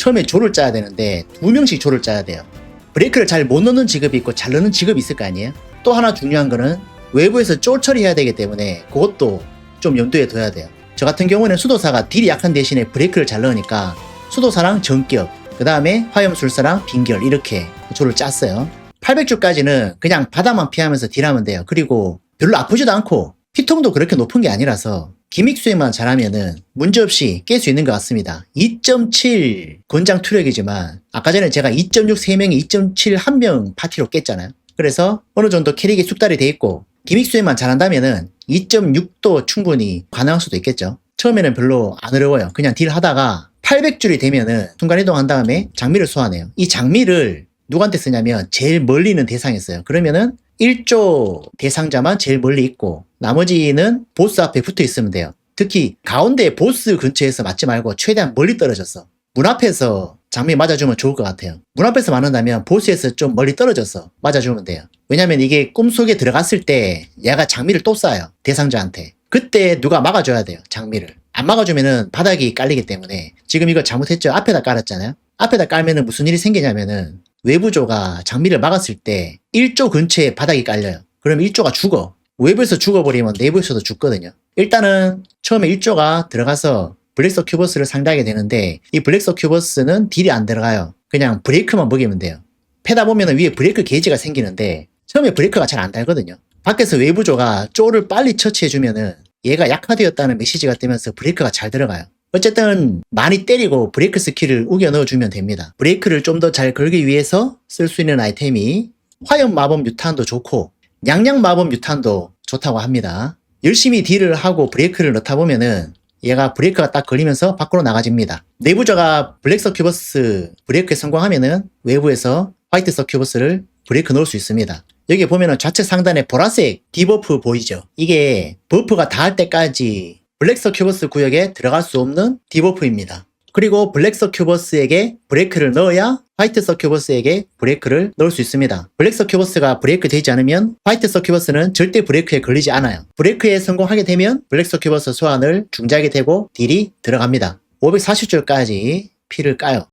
처음에 조를 짜야 되는데 두 명씩 조를 짜야 돼요. 브레이크를 잘 못 넣는 직업이 있고 잘 넣는 직업이 있을 거 아니에요? 또 하나 중요한 거는 외부에서 쫄 처리해야 되기 때문에 그것도 좀 염두에 둬야 돼요. 저 같은 경우는 수도사가 딜이 약한 대신에 브레이크를 잘 넣으니까 수도사랑 전격, 그 다음에 화염술사랑 빙결 이렇게 조를 짰어요. 800주까지는 그냥 바닥만 피하면서 딜하면 돼요. 그리고 별로 아프지도 않고 피통도 그렇게 높은 게 아니라서 기믹 수행만 잘하면은 문제없이 깰 수 있는 것 같습니다. 2.7 권장 투력이지만 아까 전에 제가 2.6 3명이 2.7 한 명 파티로 깼잖아요. 그래서 어느 정도 캐릭이 숙달이 돼 있고 기믹 수행만 잘한다면은 2.6도 충분히 가능할 수도 있겠죠. 처음에는 별로 안 어려워요. 그냥 딜 하다가 800줄이 되면은 순간이동한 다음에 장미를 소환해요. 이 장미를 누구한테 쓰냐면 제일 멀리 있는 대상에 써요. 그러면은 1조 대상자만 제일 멀리 있고 나머지는 보스 앞에 붙어 있으면 돼요. 특히 가운데 보스 근처에서 맞지 말고 최대한 멀리 떨어졌어. 문 앞에서 장미 맞아주면 좋을 것 같아요. 문 앞에서 맞는다면 보스에서 좀 멀리 떨어져서 맞아주면 돼요. 왜냐면 이게 꿈속에 들어갔을 때 얘가 장미를 또 쏴요. 대상자한테. 그때 누가 막아줘야 돼요. 장미를. 안 막아주면은 바닥이 깔리기 때문에 지금 이거 잘못했죠. 앞에다 깔았잖아요. 앞에다 깔면은 무슨 일이 생기냐면은 외부조가 장미를 막았을 때 1조 근처에 바닥이 깔려요. 그럼 1조가 죽어. 외부에서 죽어버리면 내부에서도 죽거든요. 일단은 처음에 1조가 들어가서 블랙서 큐버스를 상대하게 되는데 이 블랙서 큐버스는 딜이 안 들어가요. 그냥 브레이크만 먹이면 돼요. 패다 보면 위에 브레이크 게이지가 생기는데 처음에 브레이크가 잘 안 달거든요. 밖에서 외부조가 쪼를 빨리 처치해주면은 얘가 약화되었다는 메시지가 뜨면서 브레이크가 잘 들어가요. 어쨌든 많이 때리고 브레이크 스킬을 우겨 넣어주면 됩니다. 브레이크를 좀 더 잘 걸기 위해서 쓸 수 있는 아이템이 화염 마법 뮤탄도 좋고 양양 마법 뮤탄도 좋다고 합니다. 열심히 딜을 하고 브레이크를 넣다 보면은 얘가 브레이크가 딱 걸리면서 밖으로 나가집니다. 내부자가 블랙 서큐버스 브레이크에 성공하면은 외부에서 화이트 서큐버스를 브레이크 넣을 수 있습니다. 여기 보면은 좌측 상단에 보라색 디버프 보이죠? 이게 버프가 닿을 때까지 블랙 서큐버스 구역에 들어갈 수 없는 디버프입니다. 그리고 블랙 서큐버스에게 브레이크를 넣어야 화이트 서큐버스에게 브레이크를 넣을 수 있습니다. 블랙 서큐버스가 브레이크 되지 않으면 화이트 서큐버스는 절대 브레이크에 걸리지 않아요. 브레이크에 성공하게 되면 블랙 서큐버스 소환을 중지하게 되고 딜이 들어갑니다. 540줄까지 피를 까요.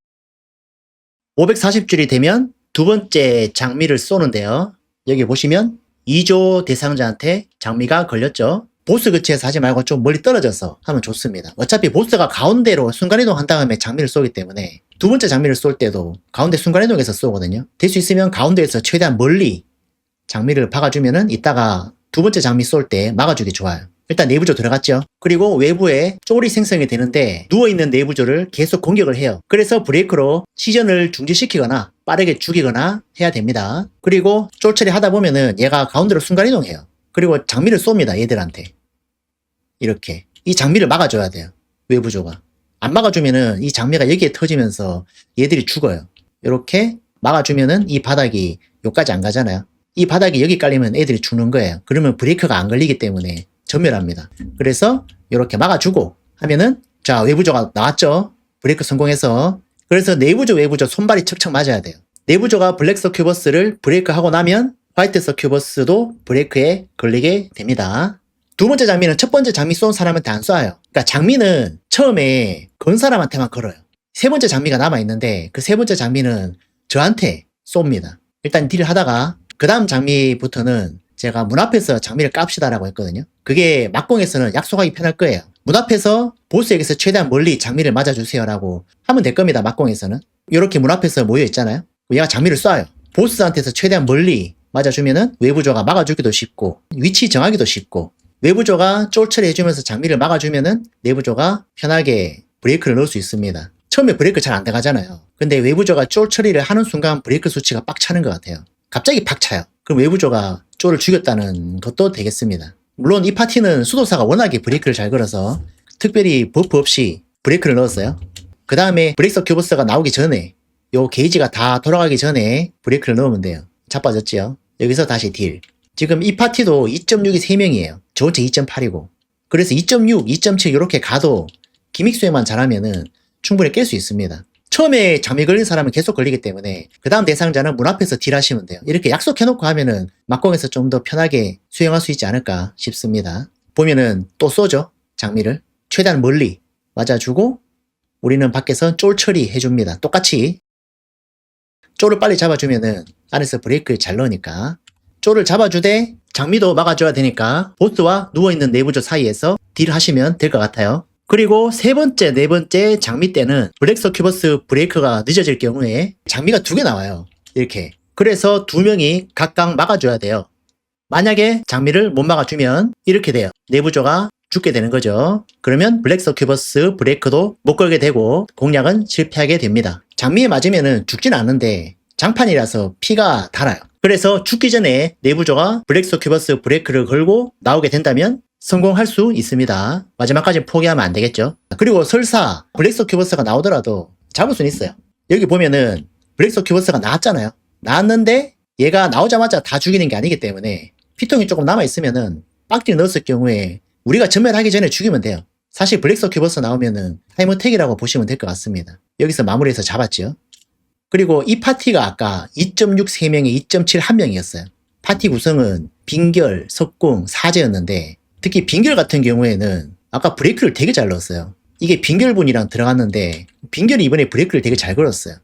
540줄이 되면 두 번째 장미를 쏘는데요. 여기 보시면 2조 대상자한테 장미가 걸렸죠. 보스 근처에서 하지 말고 좀 멀리 떨어져서 하면 좋습니다. 어차피 보스가 가운데로 순간이동 한 다음에 장미를 쏘기 때문에 두 번째 장미를 쏠 때도 가운데 순간이동해서 쏘거든요. 될 수 있으면 가운데에서 최대한 멀리 장미를 박아주면은 이따가 두 번째 장미 쏠 때 막아주기 좋아요. 일단 내부조 들어갔죠. 그리고 외부에 쫄이 생성이 되는데 누워있는 내부조를 계속 공격을 해요. 그래서 브레이크로 시전을 중지시키거나 빠르게 죽이거나 해야 됩니다. 그리고 쫄 처리 하다 보면은 얘가 가운데로 순간이동해요. 그리고 장미를 쏩니다. 얘들한테. 이렇게. 이 장미를 막아줘야 돼요. 외부조가. 안 막아주면은 이 장미가 여기에 터지면서 얘들이 죽어요. 이렇게 막아주면은 이 바닥이 여기까지 안 가잖아요. 이 바닥이 여기 깔리면 애들이 죽는 거예요. 그러면 브레이크가 안 걸리기 때문에 전멸합니다. 그래서 이렇게 막아주고 하면은 자 외부조가 나왔죠. 브레이크 성공해서 그래서 내부조 외부조 손발이 척척 맞아야 돼요. 내부조가 블랙 서 큐버스를 브레이크 하고 나면 화이트 서큐버스도 브레이크에 걸리게 됩니다. 두 번째 장미는 첫 번째 장미 쏜 사람한테 안 쏴요. 그러니까 장미는 처음에 건 사람한테만 걸어요. 세 번째 장미가 남아 있는데 그 세 번째 장미는 저한테 쏩니다. 일단 딜을 하다가 그 다음 장미부터는 제가 문 앞에서 장미를 깝시다라고 했거든요. 그게 막공에서는 약속하기 편할 거예요. 문 앞에서 보스에게서 최대한 멀리 장미를 맞아주세요라고 하면 될 겁니다. 막공에서는. 이렇게 문 앞에서 모여 있잖아요. 얘가 장미를 쏴요. 보스한테서 최대한 멀리 맞아주면은 외부조가 막아주기도 쉽고 위치 정하기도 쉽고 외부조가 쫄 처리 해주면서 장미를 막아주면은 내부조가 편하게 브레이크를 넣을 수 있습니다. 처음에 브레이크 잘 안 들어가잖아요. 근데 외부조가 쫄 처리를 하는 순간 브레이크 수치가 빡 차는 것 같아요. 갑자기 팍 차요. 그럼 외부조가 쫄을 죽였다는 것도 되겠습니다. 물론 이 파티는 수도사가 워낙에 브레이크를 잘 걸어서 특별히 버프 없이 브레이크를 넣었어요. 그 다음에 브레이크 큐버스가 나오기 전에 요 게이지가 다 돌아가기 전에 브레이크를 넣으면 돼요. 자빠졌지요. 여기서 다시 딜. 지금 이 파티도 2.6이 3명이에요. 저 혼자 2.8이고. 그래서 2.6, 2.7 이렇게 가도 기믹 수행만 잘하면은 충분히 깰 수 있습니다. 처음에 장미 걸린 사람은 계속 걸리기 때문에 그 다음 대상자는 문 앞에서 딜하시면 돼요. 이렇게 약속해놓고 하면은 막공에서 좀 더 편하게 수행할 수 있지 않을까 싶습니다. 보면은 또 쏘죠. 장미를. 최대한 멀리 맞아주고 우리는 밖에서 쫄 처리 해줍니다. 똑같이 쫄을 빨리 잡아주면은 안에서 브레이크를 잘 넣으니까 쫄을 잡아주되 장미도 막아줘야 되니까 보스와 누워있는 내부조 사이에서 딜 하시면 될 것 같아요. 그리고 세 번째, 네 번째 장미 때는 블랙 서큐버스 브레이크가 늦어질 경우에 장미가 두 개 나와요. 이렇게. 그래서 두 명이 각각 막아줘야 돼요. 만약에 장미를 못 막아주면 이렇게 돼요. 내부조가 죽게 되는 거죠. 그러면 블랙 서큐버스 브레이크도 못 걸게 되고 공략은 실패하게 됩니다. 장미에 맞으면은 죽진 않는데 장판이라서 피가 달아요. 그래서 죽기 전에 내부조가 블랙 서큐버스 브레이크를 걸고 나오게 된다면 성공할 수 있습니다. 마지막까지 포기하면 안 되겠죠. 그리고 설사 블랙 서큐버스가 나오더라도 잡을 수는 있어요. 여기 보면은 블랙 서큐버스가 나왔잖아요. 나왔는데 얘가 나오자마자 다 죽이는 게 아니기 때문에 피통이 조금 남아있으면은 빡딜 넣었을 경우에 우리가 전멸하기 전에 죽이면 돼요. 사실 블랙 서큐버스 나오면은 타이머택이라고 보시면 될 것 같습니다. 여기서 마무리해서 잡았죠. 그리고 이 파티가 아까 2.6 3명에 2.7 1명이었어요. 파티 구성은 빙결, 석궁, 사제였는데 특히 빙결 같은 경우에는 아까 브레이크를 되게 잘 넣었어요. 이게 빙결분이랑 들어갔는데 빙결이 이번에 브레이크를 되게 잘 걸었어요.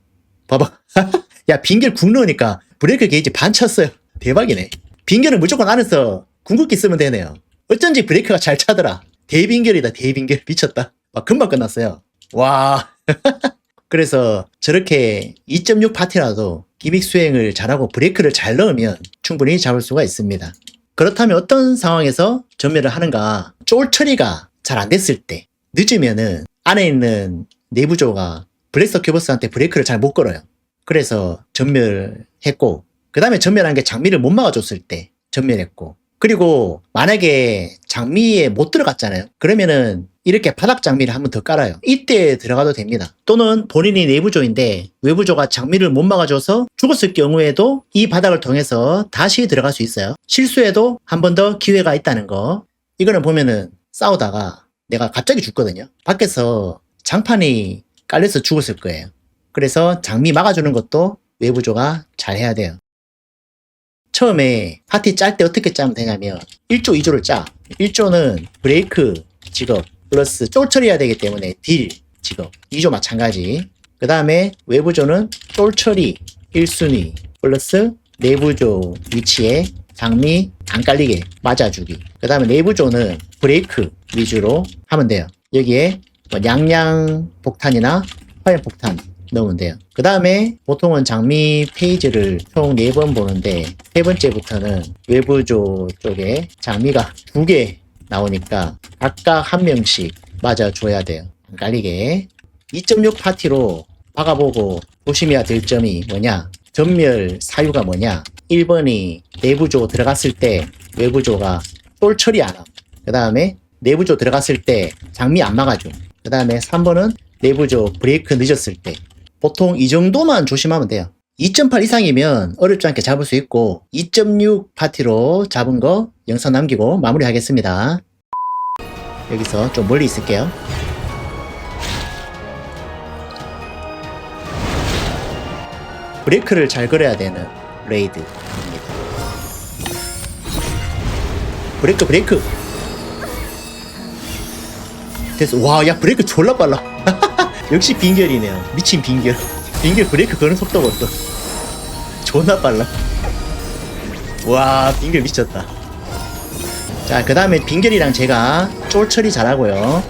봐봐. 야 빙결 궁 넣으니까 브레이크 게이지 반 쳤어요. 대박이네. 빙결은 무조건 안에서 궁극기 쓰면 되네요. 어쩐지 브레이크가 잘 차더라. 대빙결이다 대빙결 미쳤다. 막 금방 끝났어요. 와. 그래서 저렇게 2.6 파티라도 기믹 수행을 잘하고 브레이크를 잘 넣으면 충분히 잡을 수가 있습니다. 그렇다면 어떤 상황에서 전멸을 하는가? 쫄 처리가 잘 안 됐을 때 늦으면은 안에 있는 내부조가 블랙 서 큐버스한테 브레이크를 잘 못 걸어요. 그래서 전멸했고 그 다음에 전멸한 게 장미를 못 막아줬을 때 전멸했고 그리고 만약에 장미에 못 들어갔잖아요. 그러면은 이렇게 바닥 장미를 한번 더 깔아요. 이때 들어가도 됩니다. 또는 본인이 내부조인데 외부조가 장미를 못 막아줘서 죽었을 경우에도 이 바닥을 통해서 다시 들어갈 수 있어요. 실수해도 한 번 더 기회가 있다는 거. 이거는 보면은 싸우다가 내가 갑자기 죽거든요. 밖에서 장판이 깔려서 죽었을 거예요. 그래서 장미 막아주는 것도 외부조가 잘 해야 돼요. 처음에 파티 짤 때 어떻게 짜면 되냐면 1조, 2조를 짜. 1조는 브레이크 직업 플러스 쫄 처리해야 되기 때문에 딜 직업 2조 마찬가지. 그 다음에 외부조는 쫄 처리 1순위 플러스 내부조 위치에 장미 안 깔리게 맞아주기. 그 다음에 내부조는 브레이크 위주로 하면 돼요. 여기에 뭐 양양 폭탄이나 화염 폭탄 넣으면 돼요. 그 다음에 보통은 장미 페이지를 총 4번 보는데 세 번째부터는 외부조 쪽에 장미가 두 개 나오니까 각각 한 명씩 맞아줘야 돼요. 안 깔리게. 2.6 파티로 박아보고 조심해야 될 점이 뭐냐? 전멸 사유가 뭐냐? 1번이 내부조 들어갔을 때 외부조가 똘 처리 안 함. 그 다음에 내부조 들어갔을 때 장미 안 막아줘. 그 다음에 3번은 내부조 브레이크 늦었을 때. 보통 이 정도만 조심하면 돼요. 2.8 이상이면 어렵지 않게 잡을 수 있고 2.6 파티로 잡은 거 영상 남기고 마무리하겠습니다. 여기서 좀 멀리 있을게요. 브레이크를 잘 걸어야 되는 레이드입니다. 브레이크 브레이크 됐어 와야 브레이크 졸라 빨라 역시 빙결이네요. 미친 빙결. 빙결 브레이크 거는 속도 벌써 존나 빨라. 와 빙결 미쳤다. 자 그 다음에 빙결이랑 제가 쫄 처리 잘하고요.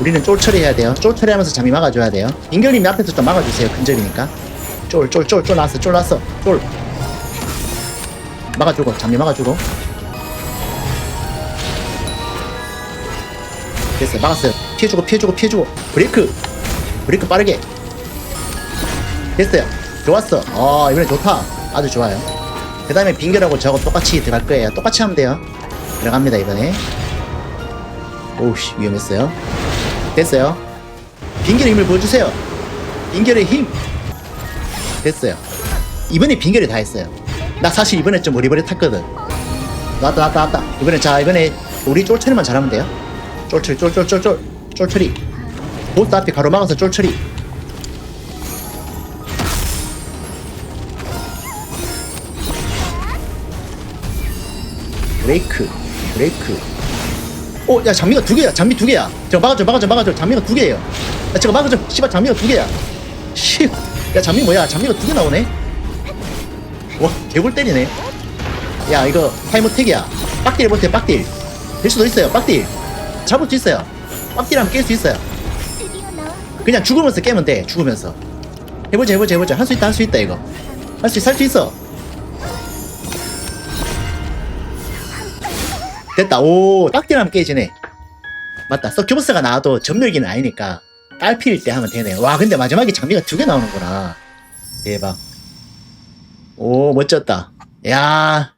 우리는 쫄 처리해야 돼요. 쫄 처리하면서 잠이 막아줘야 돼요. 빙결님이 앞에서 좀 막아주세요. 근접이니까. 쫄 쫄 쫄 쫄 나왔어. 쫄 나왔어. 쫄. 막아주고 잠이 막아주고 됐어요 막았어요. 피해주고 피해주고 피해주고. 브레이크! 브레이크 빠르게. 됐어요. 좋았어. 어 이번에 좋다. 아주 좋아요. 그 다음에 빙결하고 저거 똑같이 들어갈 거예요. 똑같이 하면 돼요. 들어갑니다 이번에. 오우씨 위험했어요. 됐어요. 빙결의 힘을 보여주세요. 빙결의 힘! 됐어요. 이번에 빙결이 다 했어요. 나 사실 이번에 좀 어리버리 탔거든. 나왔다 나왔다 나왔다. 이번에 자 이번에 우리 쫄처리만 잘하면 돼요 쫄처리 쫄쫄쫄쫄 쫄처리 보스 앞에 가로막아서 쫄처리 브레이크 브레이크 오, 야, 장미가 두 개야. 장미 두 개야. 저거 막아줘, 막아줘, 막아줘. 장미가 두 개예요. 야, 저거 막아줘. 씨발, 장미가 두 개야. 씨. 야, 장미 뭐야? 장미가 두 개 나오네? 와, 개골 때리네. 야, 이거 타이머 택이야. 빡딜 못해, 빡딜. 될 수도 있어요, 빡딜. 잡을 수 있어요. 빡딜하면 깰 수 있어요. 그냥 죽으면서 깨면 돼, 죽으면서. 해보자, 해보자, 해보자. 할 수 있다, 할 수 있다, 이거. 할 수, 살수 있어. 됐다, 오, 빡딜하면 깨지네. 맞다, 서큐버스가 나와도 전멸기는 아니니까, 딸피일 때 하면 되네. 와, 근데 마지막에 장미가 두 개 나오는구나. 대박. 오, 멋졌다. 야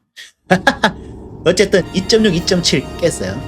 어쨌든 2.6, 2.7 깼어요.